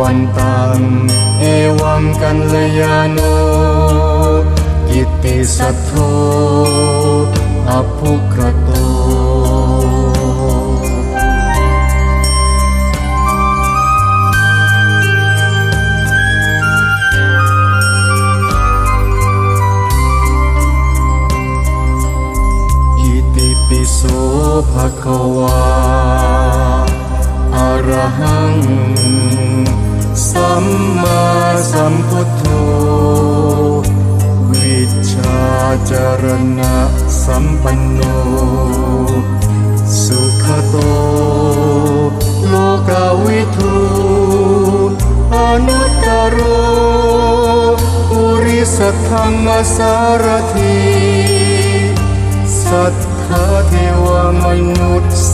วันตัง เอวังกันลยานุกิตติสัทโธอภุกรโตปิโสภคะวาอะรหัง สัมมาสัมพุทโธ วิชชาจารณะสัมปันโน สุขโต โลกาวิทูอนุตตโรปุริสัทธังอสารที สัทธาเทวมนุษย์